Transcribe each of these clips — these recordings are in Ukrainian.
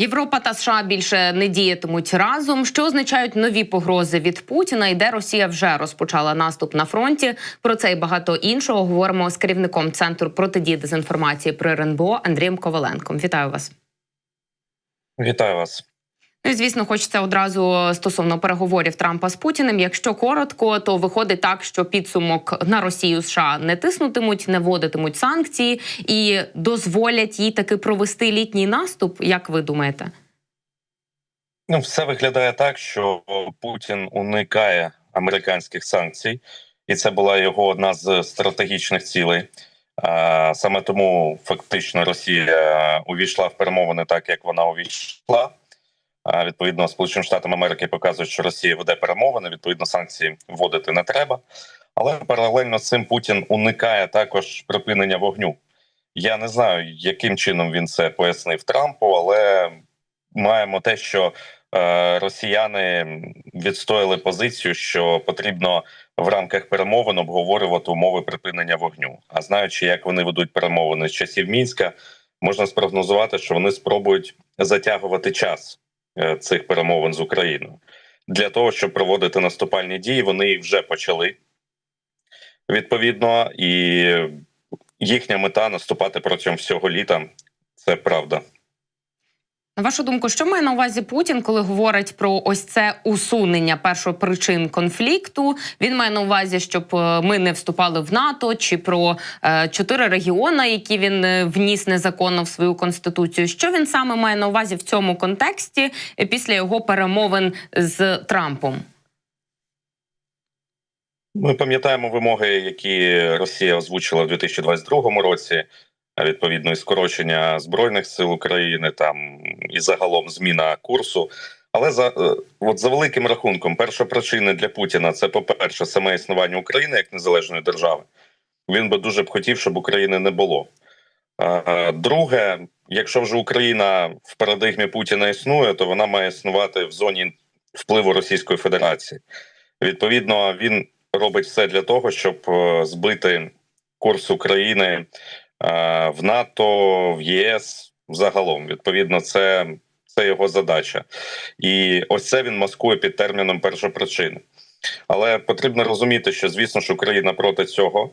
Європа та США більше не діятимуть разом. Що означають нові погрози від Путіна? І де Росія вже розпочала наступ на фронті? Про це і багато іншого говоримо з керівником центру протидії дезінформації при РНБО Андрієм Коваленком. Вітаю вас. Вітаю вас. Ну звісно, хочеться одразу стосовно переговорів Трампа з Путіним. Якщо коротко, то виходить так, що підсумок на Росію США не тиснутимуть, не вводитимуть санкції і дозволять їй таки провести літній наступ. Як ви думаєте? Ну, все виглядає так, що Путін уникає американських санкцій, і це була його одна з стратегічних цілей. Саме тому фактично Росія увійшла в перемовини так, як вона увійшла. Відповідно, Сполученим Штатам Америки показують, що Росія веде перемовини. Відповідно, санкції вводити не треба. Але паралельно з цим Путін уникає також припинення вогню. Я не знаю, яким чином він це пояснив Трампу, але маємо те, що е, росіяни відстояли позицію, що потрібно в рамках перемовин обговорювати умови припинення вогню. А знаючи, як вони ведуть перемовини з часів мінська, можна спрогнозувати, що вони спробують затягувати час цих перемовин з Україною для того, щоб проводити наступальні дії. Вони вже почали відповідно, і їхня мета наступати протягом всього літа. Це правда. На вашу думку, що має на увазі Путін, коли говорить про ось це усунення першопричин конфлікту? Він має на увазі, щоб е, ми не вступали в НАТО, чи про е, чотири регіони, які він е, вніс незаконно в свою конституцію. Що він саме має на увазі в цьому контексті е, після його перемовин з Трампом? Ми пам'ятаємо вимоги, які Росія озвучила в 2022 році. Відповідно, і скорочення збройних сил України, там і загалом зміна курсу. Але за е, от за великим рахунком, перша причина для Путіна це, по-перше, саме існування України як незалежної держави. Він би дуже б хотів, щоб України не було. Друге, якщо вже Україна в парадигмі Путіна існує, то вона має існувати в зоні впливу Російської Федерації. Відповідно, він робить все для того, щоб е, збити курс України в НАТО, в ЄС загалом. Відповідно, це, це його задача, і ось це він маскує під терміном першопричини. Але потрібно розуміти, що звісно ж Україна проти цього,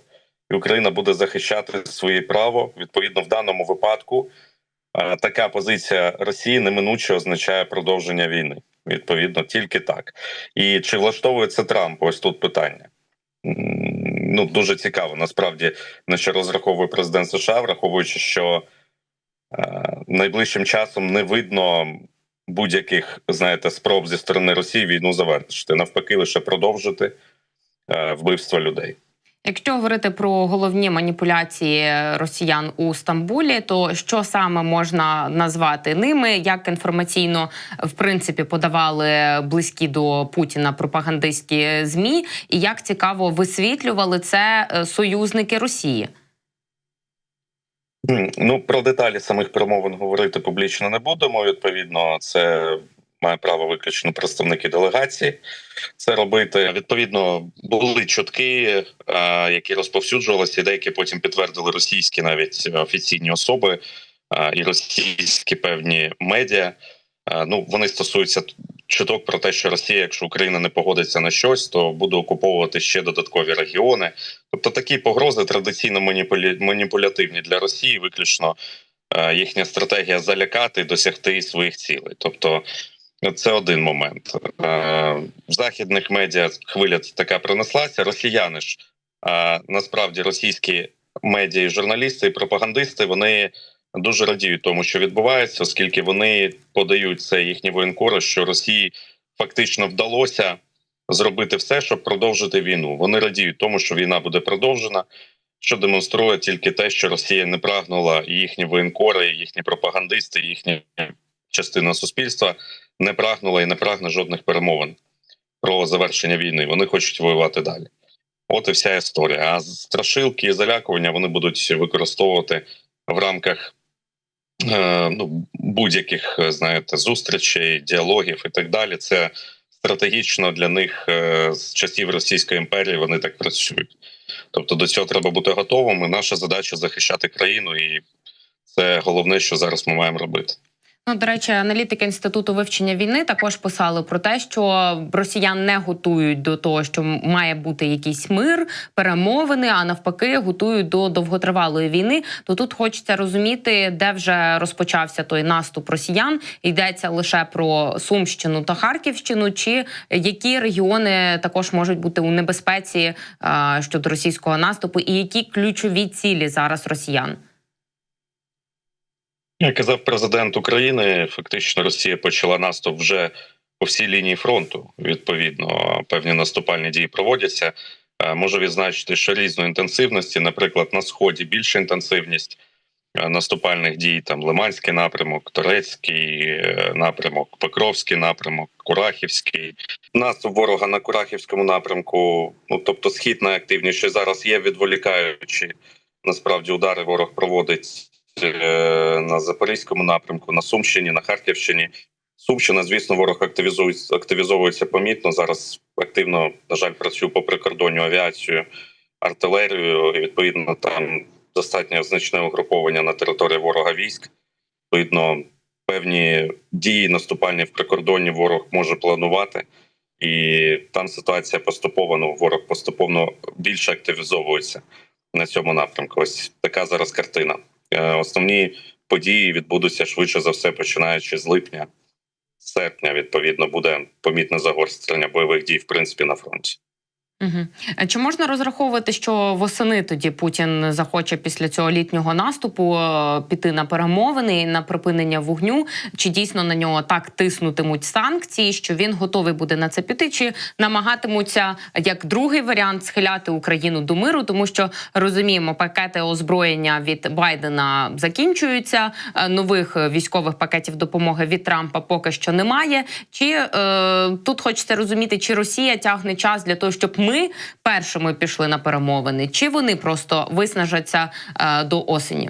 і Україна буде захищати своє право. Відповідно, в даному випадку е, така позиція Росії неминуче означає продовження війни. Відповідно, тільки так. І чи влаштовує це Трамп? Ось тут питання. Ну дуже цікаво. Насправді на що розраховує президент США, враховуючи, що е, найближчим часом не видно будь-яких знаєте спроб зі сторони Росії війну завершити, навпаки, лише продовжити е, вбивство людей. Якщо говорити про головні маніпуляції росіян у Стамбулі, то що саме можна назвати ними? Як інформаційно в принципі подавали близькі до Путіна пропагандистські змі, і як цікаво висвітлювали це е, союзники Росії? Ну про деталі самих перемовин говорити публічно не будемо. Відповідно, це має право виключно представники делегації це робити. Відповідно, були чутки, які розповсюджувалися, і деякі потім підтвердили російські навіть офіційні особи і російські певні медіа. Ну вони стосуються чуток про те, що Росія, якщо Україна не погодиться на щось, то буде окуповувати ще додаткові регіони. Тобто такі погрози традиційно маніпулі... маніпулятивні для Росії, виключно їхня стратегія залякати досягти своїх цілей. Тобто це один момент. В західних медіа хвиля така пронеслася. Росіяни ж насправді російські медіа, і журналісти і пропагандисти вони дуже радіють тому, що відбувається, оскільки вони подають це їхні воєнкори, що Росії фактично вдалося зробити все, щоб продовжити війну. Вони радіють тому, що війна буде продовжена. Що демонструє тільки те, що Росія не прагнула, їхні воєнкори, їхні пропагандисти, і їхня частина суспільства не прагнула і не прагне жодних перемовин про завершення війни. Вони хочуть воювати далі. От і вся історія. А страшилки і залякування вони будуть використовувати в рамках е, ну, будь-яких знаєте зустрічей, діалогів і так далі. Це стратегічно для них е, з часів Російської імперії вони так працюють. Тобто до цього треба бути готовими. Наша задача захищати країну, і це головне, що зараз ми маємо робити. Ну, до речі, аналітики інституту вивчення війни також писали про те, що росіян не готують до того, що має бути якийсь мир, перемовини, а навпаки, готують до довготривалої війни. То тут хочеться розуміти, де вже розпочався той наступ росіян. Йдеться лише про Сумщину та Харківщину, чи які регіони також можуть бути у небезпеці щодо російського наступу, і які ключові цілі зараз росіян. Як казав президент України, фактично Росія почала наступ вже по всій лінії фронту. Відповідно, певні наступальні дії проводяться. Е, Можу відзначити, що різної інтенсивності, наприклад, на сході більша інтенсивність е, наступальних дій, там Лиманський напрямок, Турецький е, напрямок, Покровський напрямок, Курахівський. Наступ ворога на Курахівському напрямку, ну тобто схід найактивніший зараз є, відволікаючи. Насправді удари ворог проводить на Запорізькому напрямку, на Сумщині, на Харківщині. Сумщина, звісно, ворог активізується, активізовується помітно. Зараз активно, на жаль, працює по прикордонню авіацію, артилерію. І відповідно там достатньо значне угруповання на території ворога військ. Відповідно, певні дії наступальні в прикордонні ворог може планувати. І там ситуація поступово, ну, ворог поступово більше активізовується на цьому напрямку. Ось така зараз картина. Е, Основні події відбудуться швидше за все, починаючи з липня, серпня. Відповідно, буде помітне загострення бойових дій, в принципі, на фронті. Угу. Чи можна розраховувати, що восени тоді Путін захоче після цього літнього наступу е, піти на перемовини на припинення вогню? Чи дійсно на нього так тиснутимуть санкції, що він готовий буде на це піти? Чи намагатимуться як другий варіант схиляти Україну до миру? Тому що розуміємо, пакети озброєння від Байдена закінчуються. е, Нових військових пакетів допомоги від Трампа поки що немає. Чи е, тут хочеться розуміти, чи Росія тягне час для того, щоб ми першими пішли на перемовини, чи вони просто виснажаться е, до осені?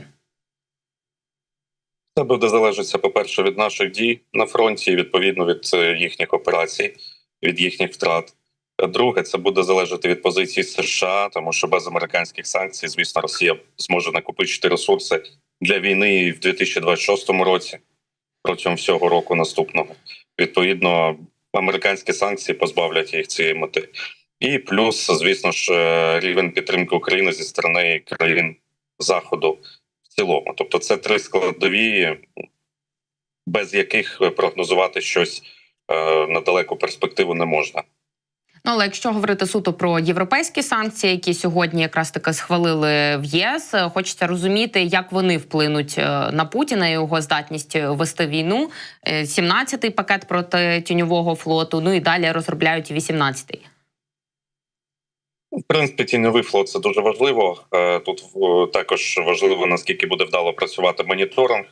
Це буде залежати, по-перше, від наших дій на фронті, і відповідно від е, їхніх операцій, від їхніх втрат. Друге, це буде залежати від позиції США, тому що без американських санкцій, звісно, Росія зможе накопичити ресурси для війни в 2026 році, протягом всього року наступного. Відповідно, американські санкції позбавлять їх цієї мети. І плюс, звісно ж, е, рівень підтримки України зі сторони країн Заходу в цілому. Тобто, це три складові, без яких прогнозувати щось е, на далеку перспективу не можна. Ну, але якщо говорити суто про європейські санкції, які сьогодні якраз таки схвалили в ЄС, хочеться розуміти, як вони вплинуть е, на Путіна і його здатність вести війну. Е, 17-й пакет проти тіньового флоту. Ну і далі розробляють і 18-й. В принципі, тіньовий флот це дуже важливо. Е, Тут е, також важливо наскільки буде вдало працювати моніторинг.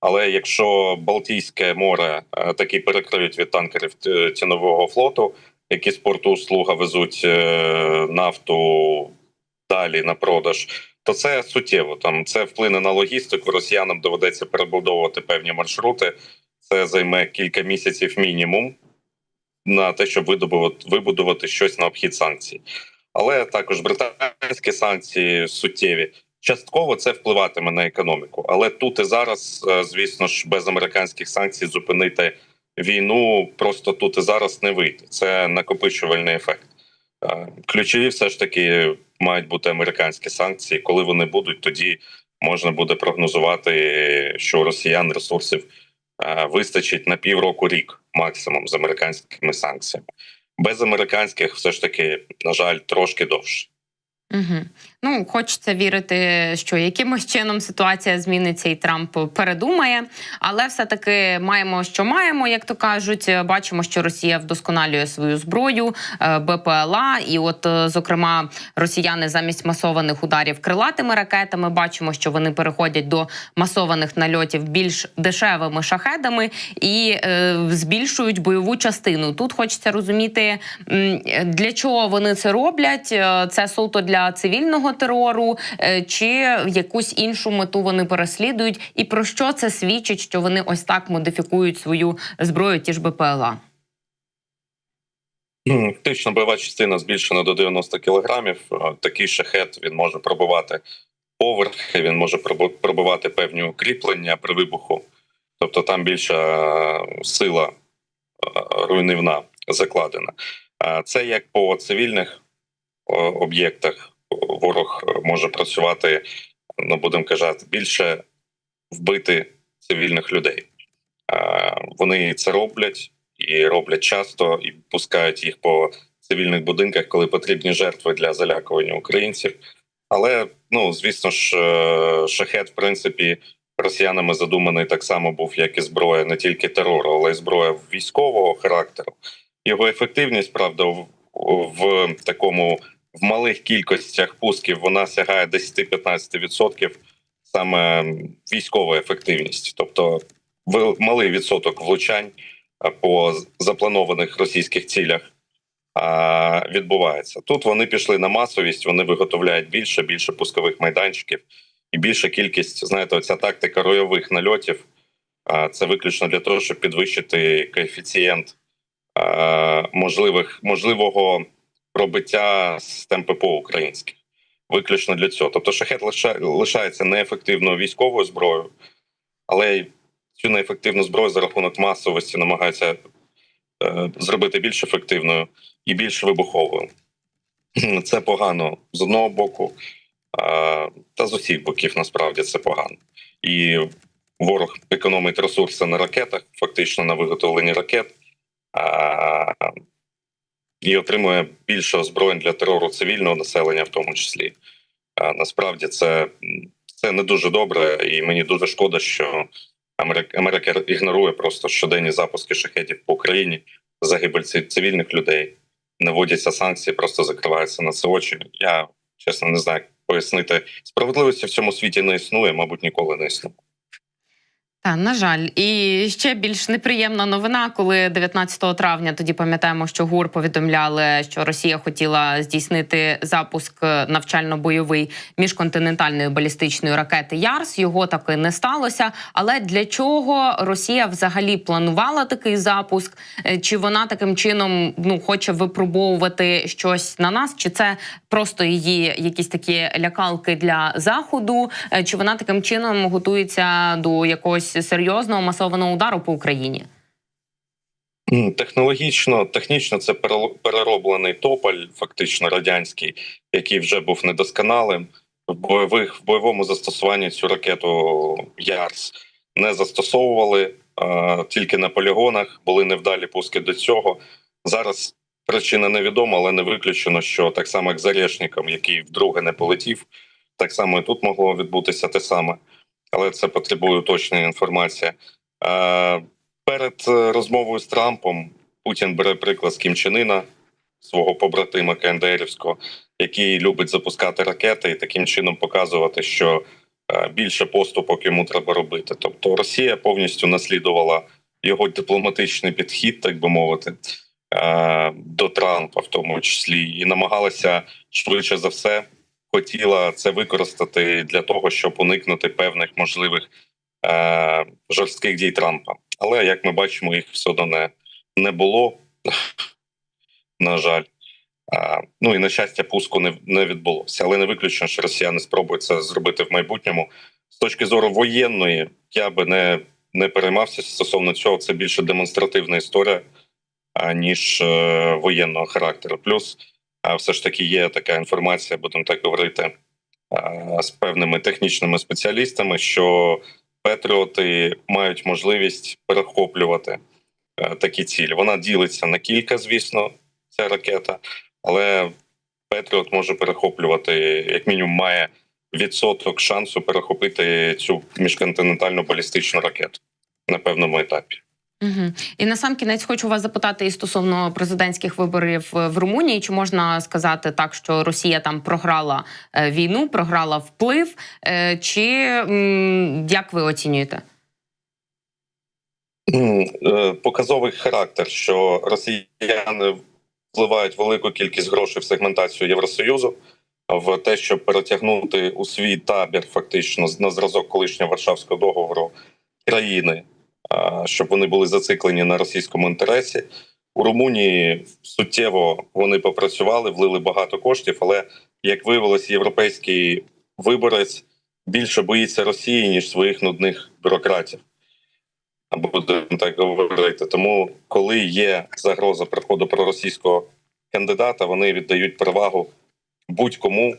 Але якщо Балтійське море е, таки перекриють від танкерів тіньового флоту, які з порту услуга везуть нафту далі на продаж, то це суттєво. Там це вплине на логістику. Росіянам доведеться перебудовувати певні маршрути. Це займе кілька місяців мінімум на те, щоб вибудувати щось на обхід санкцій. Але також британські санкції суттєві. Частково це впливатиме на економіку, але тут і зараз, е, звісно ж, без американських санкцій зупинити війну просто тут і зараз не вийде. Це накопичувальний ефект. Е, Ключові все ж таки мають бути американські санкції. Коли вони будуть, тоді можна буде прогнозувати, що росіян ресурсів е, вистачить на півроку рік максимум з американськими санкціями. Без американських все ж таки, на жаль, трошки довше. Угу. Ну, хочеться вірити, що якимось чином ситуація зміниться і Трамп передумає. Але все-таки маємо, що маємо, як то кажуть. Бачимо, що Росія вдосконалює свою зброю е, БПЛА. І, от, е, зокрема, росіяни замість масованих ударів крилатими ракетами бачимо, що вони переходять до масованих нальотів більш дешевими шахедами і е, збільшують бойову частину. Тут хочеться розуміти, для чого вони це роблять. Е, Це суто для цивільного терору, е, чи якусь іншу мету вони переслідують, і про що це свідчить, що вони ось так модифікують свою зброю, ті ж БПЛА. Ну, Фактично бойова частина збільшена до 90 кілограмів. Е, Такий шахет він може пробувати поверхи, він може пробу- пробивати певні укріплення при вибуху. тобто там більша сила е, руйнівна закладена. Це як по цивільних об'єктах ворог може працювати, ну будемо казати, більше вбити цивільних людей. Вони це роблять і роблять часто, і пускають їх по цивільних будинках, коли потрібні жертви для залякування українців. Але ну звісно ж, е, шахет, в принципі, росіянами задуманий так само був, як і зброя не тільки терору, але й зброя військового характеру. Його ефективність, правда, в, в такому в малих кількостях пусків вона сягає 10-15%, саме військова ефективність, тобто малий відсоток влучань по запланованих російських цілях відбувається. Тут вони пішли на масовість, вони виготовляють більше, більше пускових майданчиків і більша кількість. Знаєте, оця тактика ройових нальотів. Це виключно для того, щоб підвищити коефіцієнт можливих можливого пробиття систем ППО українських. Виключно для цього. Тобто шахет лиша- лишається неефективною військовою зброєю, але цю неефективну зброю за рахунок масовості намагаються е, зробити більш ефективною і більш вибуховою. Це погано з одного боку, та з усіх боків насправді це погано. І ворог економить ресурси на ракетах, фактично на виготовленні ракет, і отримує більше озброєнь для терору цивільного населення, в тому числі. А, насправді це, це не дуже добре, і мені дуже шкода, що Америка, Америка ігнорує просто щоденні запуски шахетів по Україні, загибель ци- цивільних людей, не вводяться санкції, просто закриваються на це очі. Я чесно не знаю, як пояснити. Справедливості в цьому світі не існує, мабуть, ніколи не існує. Та на жаль, і ще більш неприємна новина, коли 19 травня тоді пам'ятаємо, що ГУР повідомляли, що Росія хотіла здійснити запуск навчально-бойовий міжконтинентальної балістичної ракети Ярс. Його таки не сталося. Але для чого Росія взагалі планувала такий запуск? Е, Чи вона таким чином ну хоче випробовувати щось на нас? Чи це просто її якісь такі лякалки для заходу? Е, Чи вона таким чином готується до якогось серйозного масованого удару по Україні? Технологічно, технічно це перероблений тополь, фактично радянський, який вже був недосконалим. В бойових в бойовому застосуванні цю ракету Ярс не застосовували а, тільки на полігонах. Були невдалі пуски до цього. Зараз причина невідома, але не виключено, що так само як з Орешником, який вдруге не полетів, так само і тут могло відбутися те саме, але це потребує уточнення інформації. Перед е, розмовою з Трампом Путін бере приклад з Кім Іна, свого побратима КНДРівського, який любить запускати ракети і таким чином показувати, що е, більше поступок йому треба робити. Тобто Росія повністю наслідувала його дипломатичний підхід, так би мовити, е, до Трампа, в тому числі, і намагалася швидше за все хотіла це використати для того, щоб уникнути певних можливих е, жорстких дій Трампа. Але як ми бачимо, їх все одно не, не було. На жаль. А, ну і на щастя, пуску не, не відбулося. Але не виключено, що росіяни спробують це зробити в майбутньому. З точки зору воєнної, я би не, не переймався стосовно цього. Це більше демонстративна історія, а, ніж е, воєнного характеру. Плюс, все ж таки, є така інформація, будемо так говорити, з певними технічними спеціалістами, що Петріоти мають можливість перехоплювати е, такі цілі. Вона ділиться на кілька, звісно, ця ракета, але Петріот може перехоплювати, як мінімум, має відсоток шансу перехопити цю міжконтинентальну балістичну ракету на певному етапі. Угу. І на сам кінець хочу вас запитати і стосовно президентських виборів е, в Румунії. Чи можна сказати так, що Росія там програла е, війну, програла вплив? Е, Чи як ви оцінюєте? Показовий характер, що росіяни вливають велику кількість грошей в сегментацію Євросоюзу, в те, щоб перетягнути у свій табір, фактично на зразок колишнього Варшавського договору країни, щоб вони були зациклені на російському інтересі. У Румунії суттєво вони попрацювали, влили багато коштів, але як виявилось, європейський виборець більше боїться Росії ніж своїх нудних бюрократів. будемо так говорити. Тому, коли є загроза приходу проросійського кандидата, вони віддають перевагу будь-кому,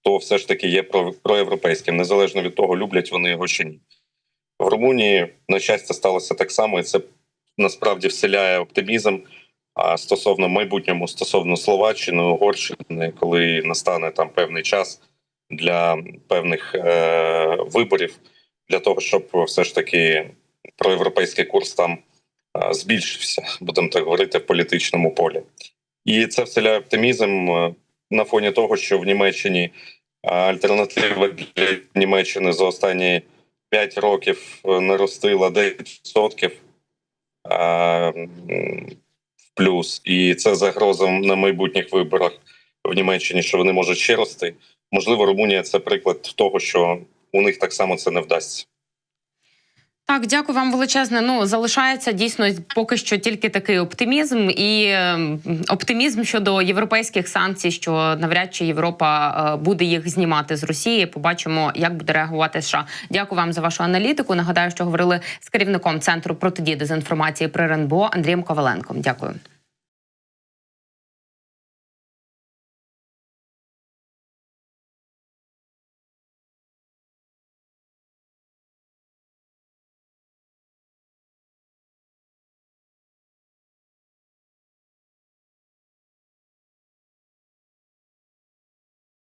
хто все ж таки є про- проєвропейським, незалежно від того, люблять вони його чи ні. В Румунії, на щастя, сталося так само, і це насправді вселяє оптимізм. А стосовно майбутньому, стосовно Словаччини, Угорщини, коли настане там певний час для певних е- виборів, для того, щоб все ж таки проєвропейський курс там е, збільшився, будемо так говорити, в політичному полі. І це вселяє оптимізм е, на фоні того, що в Німеччині е, альтернатива для Німеччини за останні 5 років е, наростила 9% е, в плюс. І це загроза на майбутніх виборах в Німеччині, що вони можуть ще рости. Можливо, Румунія це приклад того, що у них так само це не вдасться. Так, дякую вам величезне. Ну залишається дійсно поки що тільки такий оптимізм і е, оптимізм щодо європейських санкцій, що навряд чи Європа е, буде їх знімати з Росії. Побачимо, як буде реагувати США. Дякую вам за вашу аналітику. Нагадаю, що говорили з керівником центру протидії дезінформації при РНБО Андрієм Коваленком. Дякую.